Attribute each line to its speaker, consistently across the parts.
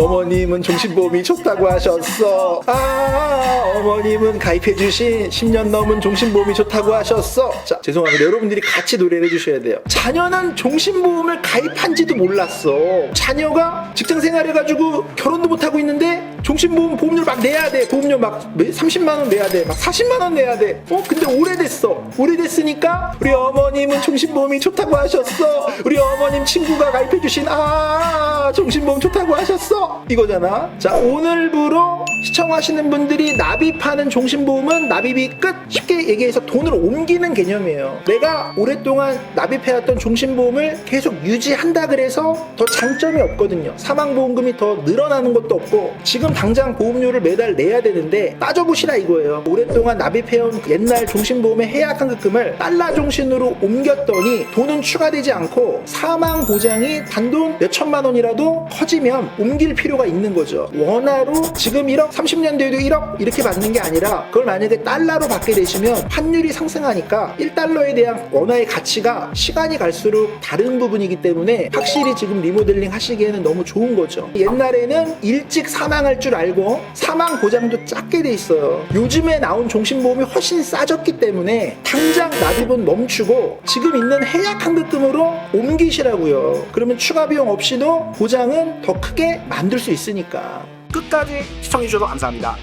Speaker 1: 어머님은 종신보험이 좋다고 하셨어. 아, 어머님은 가입해주신 10년 넘은 종신보험이 좋다고 하셨어. 자, 죄송합니다. 여러분들이 같이 노래를 해주셔야 돼요. 자녀는 종신보험을 가입한지도 몰랐어. 자녀가 직장 생활해가지고 결혼도 못하고 있는데 종신보험 보험료 막 내야 돼. 보험료 막 30만원 내야 돼. 막 40만원 내야 돼. 어, 근데 오래됐어. 오래됐으니까 우리 어머님은 종신보험이 좋다고 하셨어. 우리 어머님 친구가 가입해주신 아, 종신보험 좋다고 하셨어. 이거잖아. 자, 오늘부로 시청하시는 분들이 납입하는 종신보험은 납입이 끝. 쉽게 얘기해서 돈을 옮기는 개념이에요. 내가 오랫동안 납입해왔던 종신보험을 계속 유지한다 그래서 더 장점이 없거든요. 사망보험금이 더 늘어나는 것도 없고 지금 당장 보험료를 매달 내야 되는데 따져보시라 이거예요. 오랫동안 납입해온 옛날 종신보험의 해약 환급금을 달러 종신으로 옮겼더니 돈은 추가되지 않고 사망 보장이 단돈 몇 천만 원이라 도 커지면 옮길 필요가 있는 거죠. 원화로 지금 1억, 30년 뒤에도 1억 이렇게 받는 게 아니라 그걸 만약에 달러로 받게 되시면 환율이 상승하니까 1달러에 대한 원화의 가치가 시간이 갈수록 다른 부분이기 때문에 확실히 지금 리모델링 하시기에는 너무 좋은 거죠. 옛날에는 일찍 사망할 줄 알고 사망 보장도 작게 돼 있어요. 요즘에 나온 종신보험이 훨씬 싸졌기 때문에 당장 납입은 멈추고 지금 있는 해약 환급금으로 옮기시라고요. 그러면 추가 비용 없이도 보장은 더 크게 만들 수 있으니까.
Speaker 2: 끝까지 시청해주셔서 감사합니다.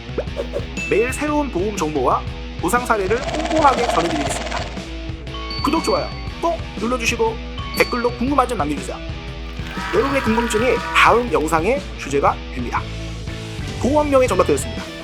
Speaker 2: 매일 새로운 보험 정보와 보상 사례를 꼼꼼하게 전해드리겠습니다. 구독, 좋아요 꼭 눌러주시고 댓글로 궁금한 점 남겨주세요. 여러분의 궁금증이 다음 영상의 주제가 됩니다. 보험명예 정답되었습니다.